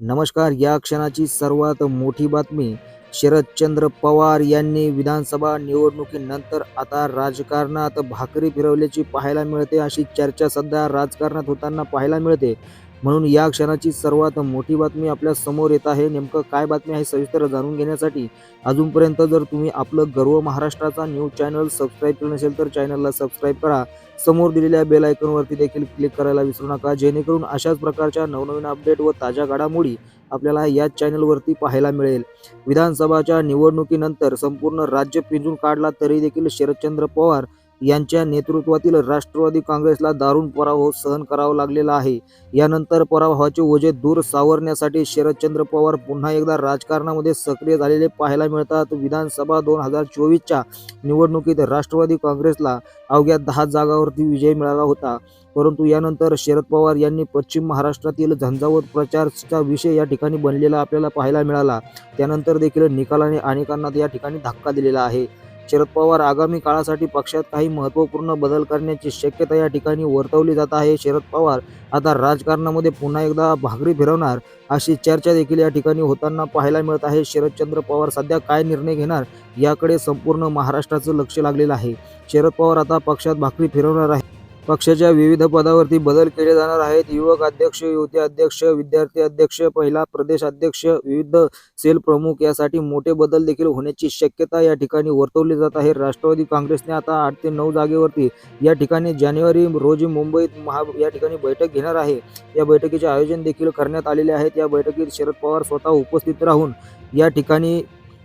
नमस्कार. या क्षणाची सर्वात मोठी बातमी शरदचंद्र पवार यांनी विधानसभा निवडणुकीनंतर आता राजकारणात भाकरी फिरवल्याची पाहायला मिळते अशी चर्चा सध्या राजकारणात होताना पाहायला मिळते. म्हणून या क्षणाची सर्वात मोठी बातमी आपल्यासमोर येत आहे. नेमकं काय बातमी आहे सविस्तर जाणून घेण्यासाठी अजूनपर्यंत जर तुम्ही आपलं गर्व महाराष्ट्राचा न्यूज चॅनल सबस्क्राईब केलं नसेल तर चॅनलला सबस्क्राईब करा. समोर दिलेल्या बेल आयकॉनवरती देखील क्लिक करायला विसरू नका. जेणेकरून अशाच प्रकारच्या नवनवीन अपडेट व ताज्या घडामोडी आपल्याला याच चॅनलवरती पाहायला मिळेल. विधानसभाच्या निवडणुकीनंतर संपूर्ण राज्य पिंजून काढला तरी देखील शरदचंद्र पवार यांच्या नेतृत्वातील राष्ट्रवादी काँग्रेसला दारुण पराभव सहन करावा लागलेला आहे. यानंतर पराभवाचे ओझे दूर सावरण्यासाठी शरदचंद्र पवार पुन्हा एकदा राजकारणामध्ये सक्रिय झालेले पाहायला मिळतात. विधानसभा दोन हजार चोवीसच्या निवडणुकीत राष्ट्रवादी काँग्रेसला अवघ्या दहा जागावरती विजय मिळाला होता. परंतु यानंतर शरद पवार यांनी पश्चिम महाराष्ट्रातील झंझावत प्रचारचा विषय या ठिकाणी बनलेला आपल्याला पाहायला मिळाला. त्यानंतर देखील निकालाने अनेकांना या ठिकाणी धक्का दिलेला आहे. शरद पवार आगामी काळासाठी पक्षात काही महत्त्वपूर्ण बदल करण्याची शक्यता या ठिकाणी वर्तवली जात आहे. शरद पवार आता राजकारणामध्ये पुन्हा एकदा भाकरी फिरवणार अशी चर्चा देखील या ठिकाणी होताना पाहायला मिळत आहे. शरदचंद्र पवार सध्या काय निर्णय घेणार याकडे संपूर्ण महाराष्ट्राचं लक्ष लागलेलं आहे. शरद पवार आता पक्षात भाकरी फिरवणार आहे पक्षाच्या विविध पदावरती बदल केले जाणार आहेत. युवक अध्यक्ष युवती अध्यक्ष विद्यार्थी अध्यक्ष पहिला प्रदेश अध्यक्ष विविध सेल प्रमुख यासाठी मोठे बदल देखील होण्याची शक्यता या ठिकाणी वर्तवली जात आहे. राष्ट्रवादी काँग्रेसने आता आठ ते नऊ जागेवरती या ठिकाणी जानेवारी रोजी मुंबईत महा या ठिकाणी बैठक घेणार आहे. या बैठकीचे आयोजन देखील करण्यात आलेले आहेत. या बैठकीत शरद पवार स्वतः उपस्थित राहून या ठिकाणी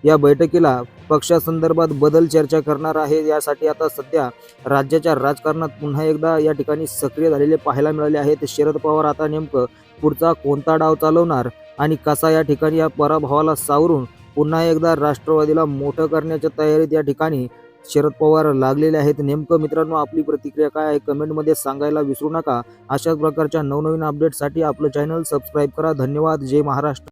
या बैठकीला पक्षासंदर्भात बदल चर्चा करणार आहे. यासाठी आता सध्या राज्याच्या राजकारणात पुन्हा एकदा या ठिकाणी सक्रिय झालेले पाहायला मिळाले आहेत. शरद पवार आता नेमकं पुढचा कोणता डाव चालवणार आणि कसा या ठिकाणी या पराभवाला सावरून पुन्हा एकदा राष्ट्रवादीला मोठं करण्याच्या तयारीत या ठिकाणी शरद पवार लागलेले आहेत? नेमकं मित्रांनो आपली प्रतिक्रिया काय आहे? कमेंटमध्ये सांगायला विसरू नका. अशाच प्रकारच्या नवनवीन अपडेटसाठी आपलं चॅनल सबस्क्राईब करा. धन्यवाद. जय महाराष्ट्र.